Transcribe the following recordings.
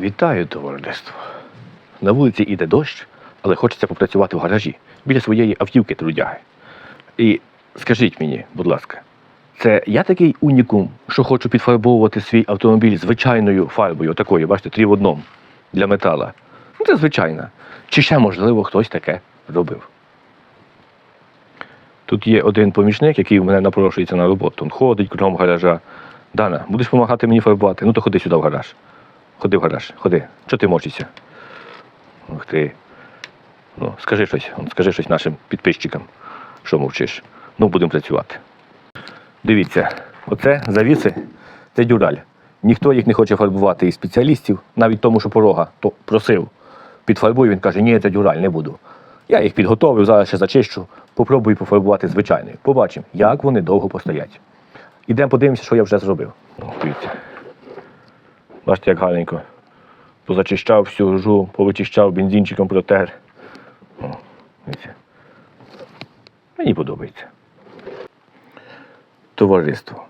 Вітаю, товариство. На вулиці іде дощ, але хочеться попрацювати в гаражі біля своєї автівки трудяги. І скажіть мені, будь ласка, це я такий унікум, що хочу підфарбовувати свій автомобіль звичайною фарбою, такою, бачите, три в одному для метала. Ну, це звичайна. Чи ще, можливо, хтось таке робив? Тут є один помічник, який в мене напрошується на роботу. Він ходить кругом гаража. Дана, будеш допомагати мені фарбувати? Ну то ходи сюди в гараж. Ходи в гараж, ходи. Чого ти мочишся? Ух ти. Ну, скажи щось, скажи щось нашим підписчикам, що мовчиш. Ну, будемо працювати. Дивіться, оце завіси, це дюраль. Ніхто їх не хоче фарбувати із спеціалістів, навіть тому, що порога то просив. Підфарбуй, він каже, ні, це дюраль, не буду. Я їх підготовив, зараз ще зачищу, попробую пофарбувати звичайною. Побачимо, як вони довго постоять. Ідемо подивимося, що я вже зробив. О, дивіться. Бачите, як гарненько. Позачищав всю ржу, повичищав бензинчиком протер. О. Мені подобається. Товариство.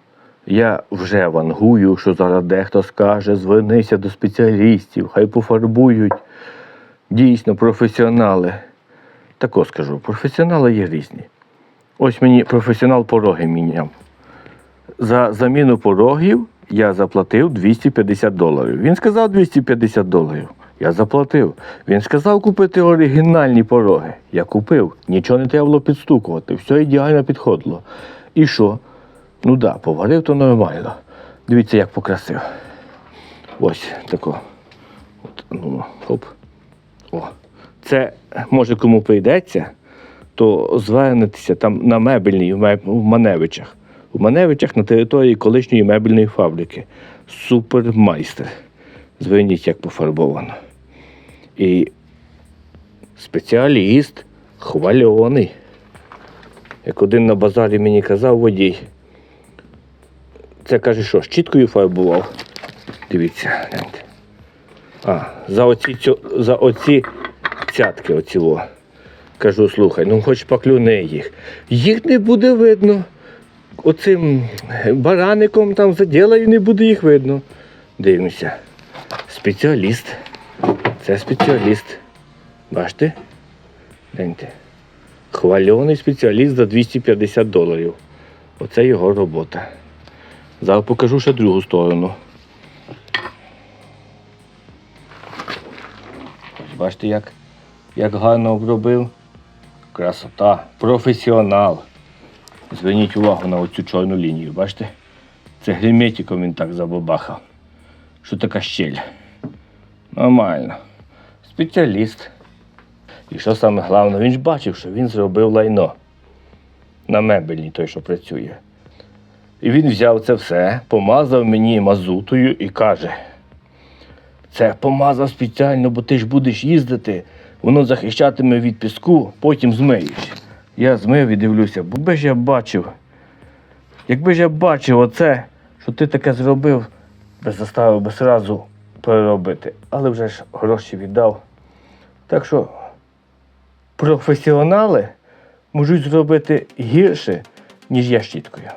Я вже вангую, що зараз дехто скаже, звернися до спеціалістів, хай пофарбують. Дійсно, професіонали. Тако скажу, професіонали є різні. Ось мені професіонал пороги міняв. За заміну порогів я заплатив 250 доларів. Він сказав 250 доларів. Я заплатив. Він сказав купити оригінальні пороги. Я купив. Нічого не треба було підстукувати. Все ідеально підходило. І що? Ну да, поварив то нормально. Дивіться, як покрасив. Ось тако. От, ну, хоп. О. Це може кому прийдеться, то звернетеся там на мебельній в Маневичах. У Маневичах на території колишньої мебельної фабрики. Супермайстер. Зверніть, як пофарбовано. І спеціаліст хвальоний. Як один на базарі мені казав водій. Це каже, що щіткою фарбував. Дивіться, гляньте. А, за оці, за оці цятки оціло. Кажу, слухай, ну хоч поклюни їх. Їх не буде видно. Оцим бараником там заділаю, не буде їх видно. Дивимося. Спеціаліст. Це спеціаліст. Бачите? Гляньте. Хвальоний спеціаліст за 250 доларів. Оце його робота. Зараз покажу ще другу сторону. Бачите, як, як гарно обробив. Красота. Професіонал. Зверніть увагу на оцю чорну лінію, бачите? Це герметиком він так забабахав. Що така щель? Нормально. Спеціаліст. І що саме головне, він ж бачив, що він зробив лайно. На мебельній той, що працює. І він взяв це все, помазав мені мазутою і каже: це помазав спеціально, бо ти ж будеш їздити, воно захищатиме від піску, потім змиєш. Я змив і дивлюся, бо би ж я бачив. Якби ж я бачив оце, що ти таке зробив, би заставив би сразу переробити. Але вже ж гроші віддав. Так що професіонали можуть зробити гірше, ніж я щіткою.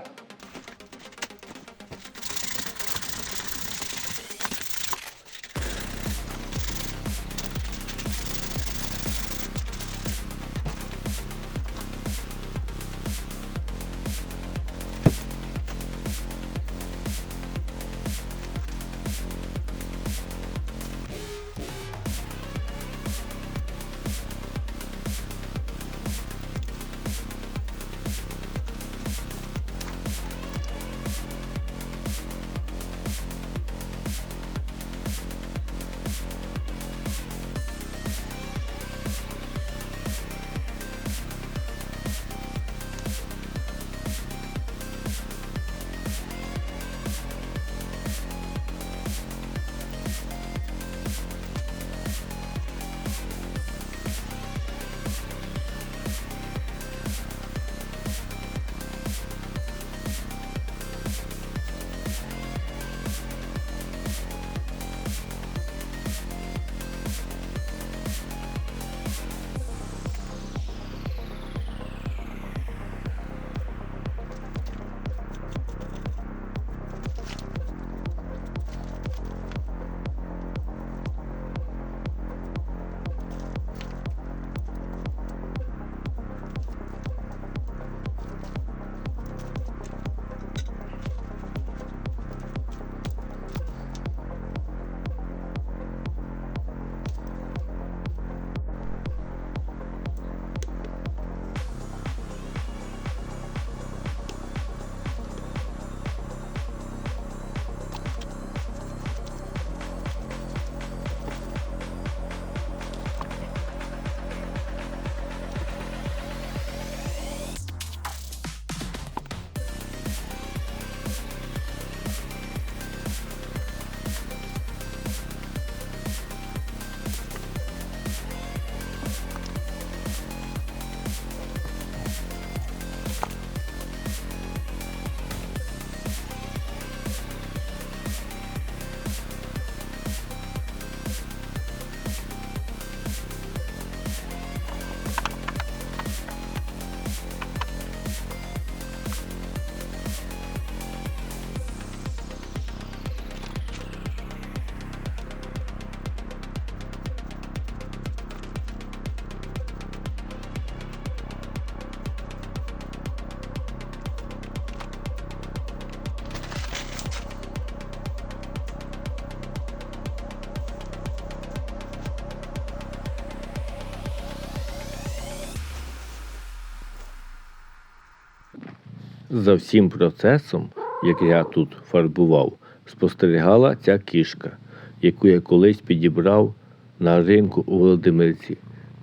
За всім процесом, як я тут фарбував, спостерігала ця кішка, яку я колись підібрав на ринку у Володимирці.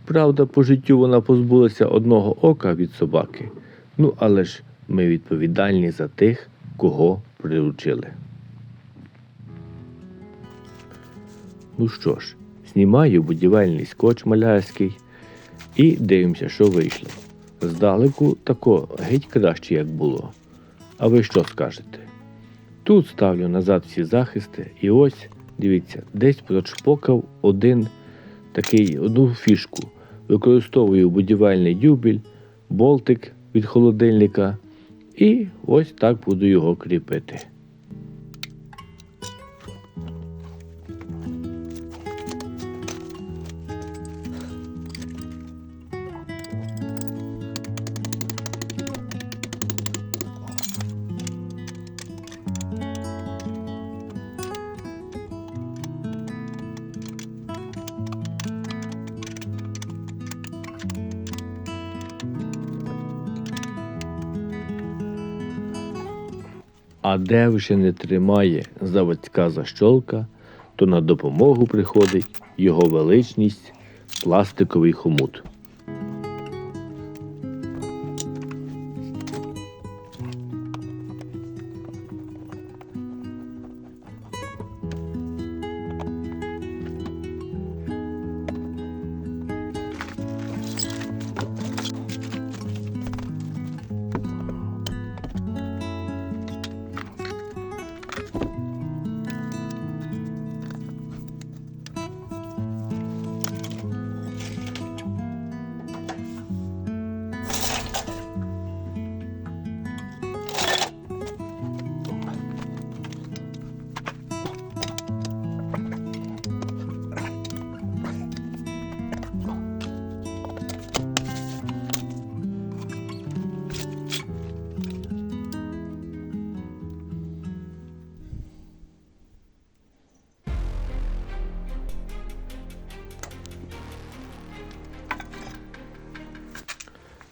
Правда, по життю вона позбулася одного ока від собаки. Ну, але ж ми відповідальні за тих, кого приручили. Ну що ж, знімаю будівельний скотч малярський і дивимося, що вийшло. Здалеку тако геть краще, як було. А ви що скажете? Тут ставлю назад всі захисти, і ось, дивіться, десь прочпокав один такий, одну фішку. Використовую будівельний дюбель, болтик від холодильника, і ось так буду його кріпити. А де вже не тримає заводська защолка, то на допомогу приходить його величність пластиковий хомут.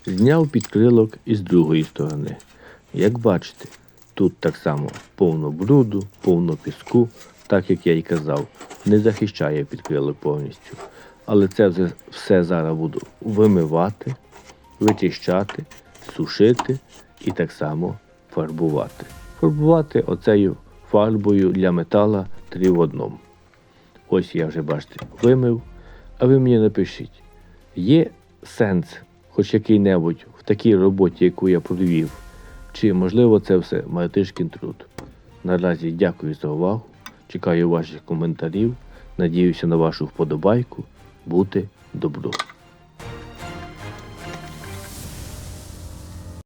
Зняв підкрилок із другої сторони. Як бачите, тут так само повно бруду, повно піску, так як я й казав, не захищає підкрилок повністю. Але це все зараз буду вимивати, вичищати, сушити і так само фарбувати. Фарбувати оцею фарбою для метала три в одному. Ось я вже бачите, вимив. А ви мені напишіть, є сенс хоч який-небудь в такій роботі, яку я провів, чи можливо це все Мартишкін труд. Наразі дякую за увагу. Чекаю ваших коментарів. Надіюся на вашу вподобайку. Бути добру.